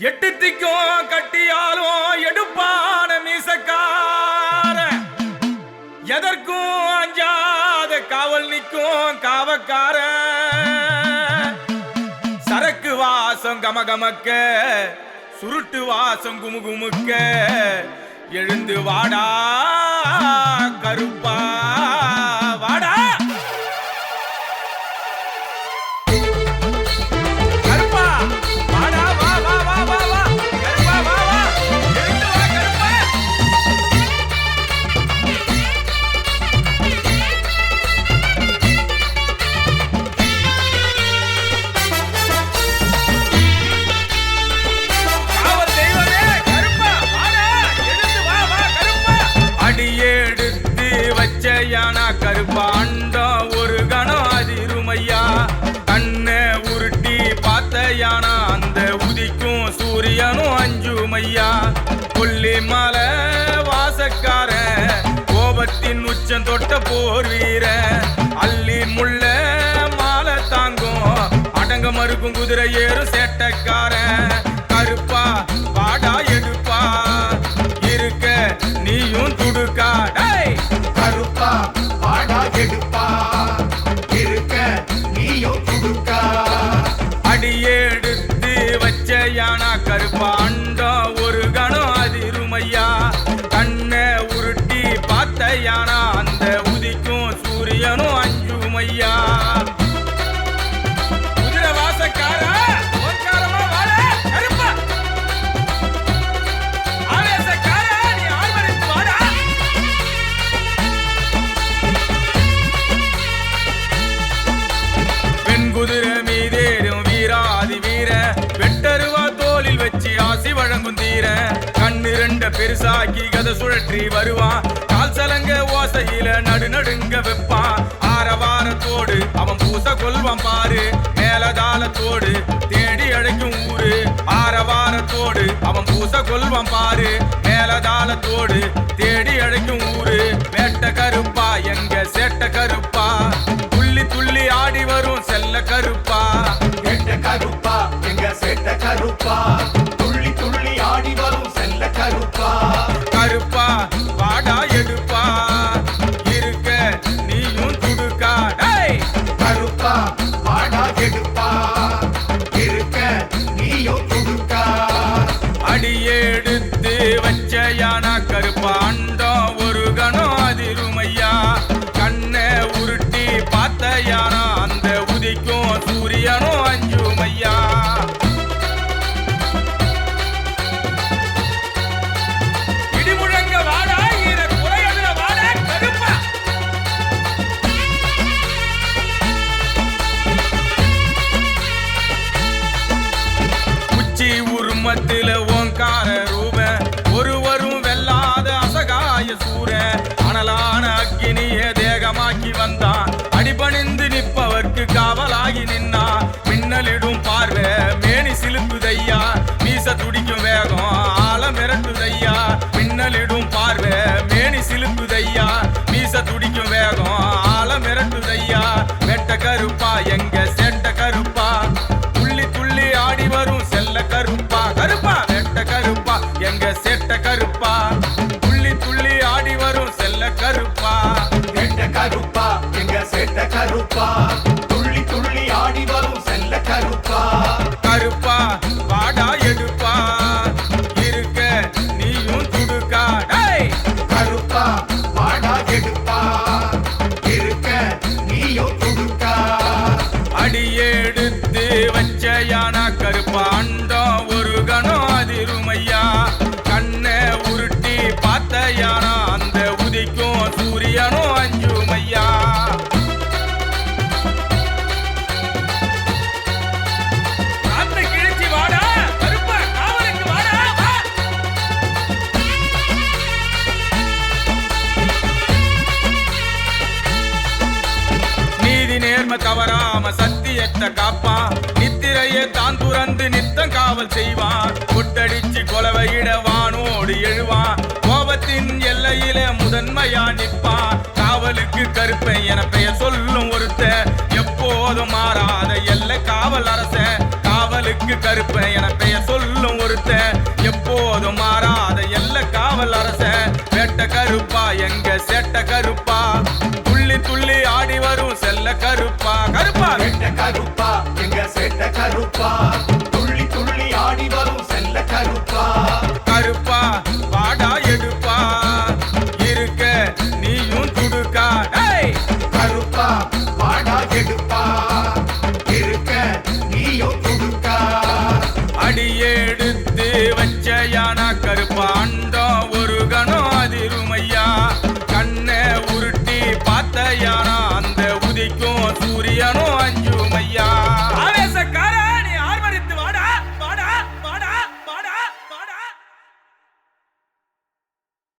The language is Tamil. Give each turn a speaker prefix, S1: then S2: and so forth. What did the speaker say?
S1: எட்டு திக்கும் கட்டியாலும் எடுப்பான மீசக்கார. எதற்கும் அஞ்சாத காவல் நிற்கும் காவக்கார. சரக்கு வாசம் கமகமக்க சுருட்டு வாசம் குமுகுமுக்க. எழுந்து வாடா கருப்பா பாண்டா ஒரு கணம் அதிருமையா கண்ணை உருட்டி பார்த்த யானா அந்த உதிக்கும் சூரியனும் அஞ்சுமையா? கொல்லி மலை வாசக்கார கோபத்தின் உச்சம் தொட்ட போர் வீர. அள்ளி முள்ள மாலை தாங்கும் அடங்க மறுக்கும் குதிரை ஏறும்
S2: சேட்டக்கார.
S1: அடியெடுத்து வச்ச யானா கருப்பா ஆசி தீர கண்ணு ரெண்ட பெருசாக்கி கதை சுழற்றி வருவான். கால் சலங்க ஓசையில நடு நடுங்க வைப்பான். ஆரவாரத்தோடு அவன் பூச கொள்வான் பாரு. மேலதாளத்தோடு தேடி அழைக்கும் ஊரு. ஆரவாரத்தோடு அவன் பூச கொல்வான் பாரு. மேலதாளத்தோடு தேடி அழைக்கும் ஊரு. வேட்ட கருப்பா எங்க சேட்ட கருப்பா. துள்ளி துள்ளி ஆடி வரும் செல்ல கருப்பா.
S2: கெட்ட கருப்பா எங்க சேட்ட கருப்பா.
S1: அடியே சிலுக்குதையா மீச துடிக்க அடியெடுத்து வச்ச யானா கருப்பா அண்டம் ஒரு கணம் அதிருமையா? கண்ணை உருட்டி பார்த்த யானா அந்த உதிக்கும் சூரியனும் அஞ்சுமையா? நேர்ம தவறாம சத்தியத்தை காப்பான். நித்திரையே தான் துறந்து நித்தம் காவல் செய்வான். கொட்டடிச்சு கொலவையிட வானோடு எழுவான். கோபத்தின் எல்லையில முதன்மையா நிற்பான். காவலுக்கு கருப்பை என பெயர் சொல்லும் ஒருத்த எப்போதும் மாறாத எல்லை காவல் அரசன் காவலுக்கு கருப்பை என பெயர் சொல்லும் ஒருத்த எப்போதும் மாறாத எல்லை காவல் அரச வெட்ட கருப்பா எங்க செட்ட கருப்பா. துள்ளி துள்ளி ஆடி வரும் செல்ல கருப்பா கருப்பா. கருப்பா எங்க செட்ட கருப்பா.